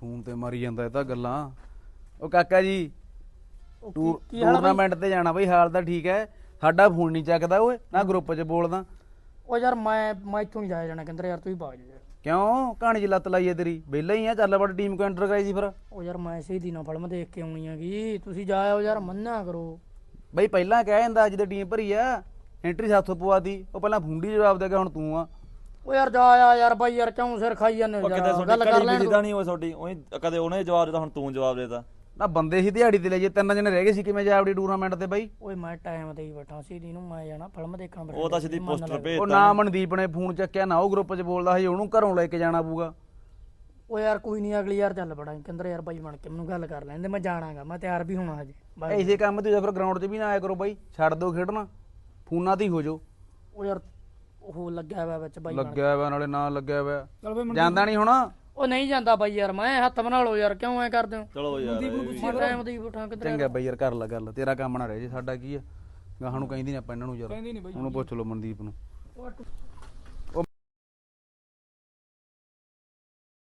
Phone ਤੇ ਮਾਰੀ ਜਾਂਦਾ ਇਹ ਤਾਂ ਗੱਲਾਂ। ਉਹ ਕਾਕਾ ਜੀ ਉਹ ਕੀ- ਟੂਰ ਕੀ ਹਾਲ ਆ ਬਾਈ? ਟੂਰਨਾਮੈਂਟ ਤੇ ਜਾਣਾ ਬਈ ਹਾਲ ਤਾਂ ਠੀਕ ਹੈ। ਸਾਡਾ ਫੋਨ ਨਹੀਂ ਚੱਕਦਾ ਓਏ ਨਾ ਗਰੁੱਪ 'ਚ ਬੋਲਦਾ। ਉਹ ਯਾਰ ਮੈਂ ਮੈਂ ਇੱਥੋਂ ਨਹੀਂ ਜਾਇਆ ਜਾਣਾ ਕਹਿੰਦਾ ਯਾਰ ਤੂੰ ਹੀ ਭਾਗ ਜਾ। ਯਾਰ ਕਿਉਂ? ਕਹਾਣੀ 'ਚ ਲੱਤ ਲਾਈ ਹੈ ਤੇਰੀ। ਵਿਹਲਾ ਹੀ ਆ ਚੱਲ ਬੜ ਟੀਮ ਕੋ ਐਂਟਰ ਕਰਾਈ ਸੀ ਫਿਰ। ਉਹ ਯਾਰ ਮੈਂ ਸਹੀ ਦਿਨਾਂ ਫਿਲਮ ਦੇਖ ਕੇ ਆਉਣੀ ਹੈਗੀ। ਤੁਸੀਂ ਜਾਇਓ ਯਾਰ ਮੰਨਿਆ ਕਰੋ। ਬਈ ਪਹਿਲਾਂ ਕਹਿ ਜਾਂਦਾ ਅੱਜ ਦੀ ਟੀਮ ਭਰੀ ਆ। ਐਂਟਰੀ ਸਾਥੋਂ ਪਵਾਤੀ ਉਹ ਪਹਿਲਾਂ ਫੁੰਡੀ ਜਵਾਬ ਦੇ ਗਿਆ ਹੁਣ ਤੂੰ ਆ। ਉਹ ਯਾਰ ਜਾ ਆ ਯਾਰ ਬਾਈ ਯਾਰ ਕਿਉਂ ਸਿਰ ਖਾਈ ਜਾਂਦੇ ਹੋ ਉਹ ਯਾਰ? ਗੱਲ ਕਰ ਲੈਣ ਬਿਜਦਾ ਨਹੀਂ ਉਹ ਤੁਹਾਡੀ ਉਹੀ ਕਦੇ ਉਹਨੇ ਜਵਾਬ ਦਿੱਤਾ ਹੁਣ ਤੂੰ ਜਵਾਬ ਦੇਤਾ। ਨਾ ਬੰਦੇ ਸੀ ਦਿਹਾੜੀ ਤੇ ਲੈ ਜੇ ਤਿੰਨ ਜਣੇ ਰਹਿ ਗਏ ਸੀ ਕਿਵੇਂ ਜਾਵੜੀ ਟੂਰਨਾਮੈਂਟ ਤੇ ਬਾਈ? ਓਏ ਮੈਂ ਟਾਈਮ ਤੇ ਹੀ ਬੈਠਾ ਸੀ ਦੀ ਨੂੰ ਮੈਂ ਜਾਣਾ ਫਿਲਮ ਦੇਖਣ ਬੈਠਾ ਉਹ ਤਾਂ ਸਿੱਧੀ ਪੋਸਟਰ ਉਹ ਭੇਜਤਾ ਨਾ ਮਨਦੀਪ ਨੇ ਫੋਨ ਚੱਕਿਆ ਨਾ ਉਹ ਗਰੁੱਪ 'ਚ ਬੋਲਦਾ ਸੀ ਉਹਨੂੰ ਘਰੋਂ ਲੈ ਕੇ ਜਾਣਾ ਪਊਗਾ। ਉਹ ਯਾਰ ਕੋਈ ਨਹੀਂ ਅਗਲੀ ਯਾਰ ਚੱਲ ਬੜਾ ਕਹਿੰਦਾ ਯਾਰ ਬਾਈ ਬਣ ਕੇ ਮੈਨੂੰ ਗੱਲ ਕਰ ਲੈਂਦੇ ਮੈਂ ਜਾਣਾਗਾ ਮੈਂ ਤਿਆਰ ਵੀ ਹੋਣਾ ਹਜੇ। ਬਾਈ ਐਸੇ ਕੰਮ ਤੇ ਜਾਂ ਫਿਰ ਗਰਾਊਂਡ 'ਚ ਵੀ ਨਾ ਆਇਆ ਕਰੋ ਬਾਈ ਛੱਡ ਦਿਓ ਖੇਡਣਾ ਫੋਨਾਂ ਤੇ ਹੀ ਹੋ ਜਾਓ। ਉਹ ਯਾਰ ਉਹ ਲੱਗਿਆ ਹੋਇਆ ਵਿੱਚ ਬਾਈ। ਲੱਗਿਆ ਹੋਇਆ ਨਾਲੇ ਨਾ ਲੱਗਿਆ ਹੋਇਆ। ਚੱਲ ਬਈ ਜਾਂਦਾ ਨਹੀਂ ਹੁਣ? ਉਹ ਨਹੀਂ ਜਾਂਦਾ ਬਾਈ ਯਾਰ ਮੈਂ ਹੱਥ ਬਣਾ ਲਓ ਯਾਰ ਕਿਉਂ ਐ ਕਰਦੇ ਹੋ? ਚਲੋ ਯਾਰ। ਇਹ ਵੀ- ਮੈਂ ਟਾਈਮ ਬੈਠਾ ਕਿਧਰ ਚੰਗਾ ਬਈ ਯਾਰ ਕਰ ਲੈ ਗੱਲ ਤੇਰਾ ਕੰਮ ਨਾ ਰਹਿ ਜੇ ਸਾਡਾ ਕੀ ਆ? ਗਾਹਾਂ ਨੂੰ ਕਹਿੰਦੀ ਨਾ ਆਪਾਂ ਇਹਨਾਂ ਨੂੰ ਯਾਰ। ਉਹਨੂੰ ਪੁੱਛ ਲਓ ਮਨਦੀਪ ਨੂੰ।